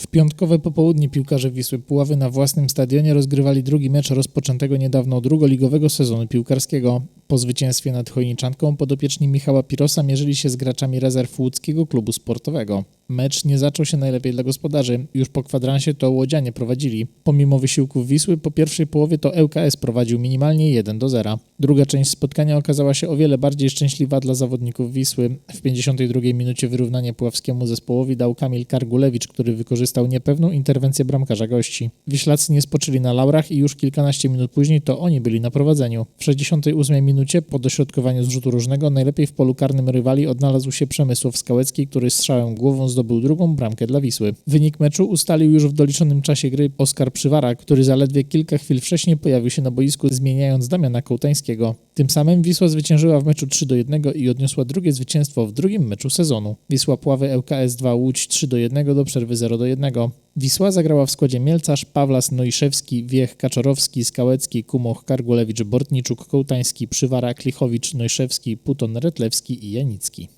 W piątkowe popołudnie piłkarze Wisły Puławy na własnym stadionie rozgrywali drugi mecz rozpoczętego niedawno drugoligowego sezonu piłkarskiego. Po zwycięstwie nad Chojniczanką podopieczni Michała Pirosa mierzyli się z graczami rezerw łódzkiego klubu sportowego. Mecz nie zaczął się najlepiej dla gospodarzy. Już po kwadransie to łodzianie prowadzili. Pomimo wysiłków Wisły, po pierwszej połowie to ŁKS prowadził minimalnie 1 do 0. Druga część spotkania okazała się o wiele bardziej szczęśliwa dla zawodników Wisły. W 52 minucie wyrównanie puławskiemu zespołowi dał Kamil Kargulewicz, który wykorzystał niepewną interwencję bramkarza gości. Wiślacy nie spoczyli na laurach i już kilkanaście minut później to oni byli na prowadzeniu. W 68 minucie po dośrodkowaniu z rzutu różnego najlepiej w polu karnym rywali odnalazł się Przemysław Skałecki, który strzałem głową zdobył drugą bramkę dla Wisły. Wynik meczu ustalił już w doliczonym czasie gry Oskar Przywara, który zaledwie kilka chwil wcześniej pojawił się na boisku zmieniając Damiana Kołtańskiego. Tym samym Wisła zwyciężyła w meczu 3 do 1 i odniosła drugie zwycięstwo w drugim meczu sezonu. Wisła Pławy ŁKS 2 Łódź 3 do 1 do przerwy 0 do 1. Wisła zagrała w składzie Mielcarz, Pawlas, Noiszewski, Wiech, Kaczorowski, Skałecki, Kumoch, Kargulewicz, Bortniczuk, Kołtański, Przywara, Klichowicz, Noiszewski, Puton, Retlewski i Janicki.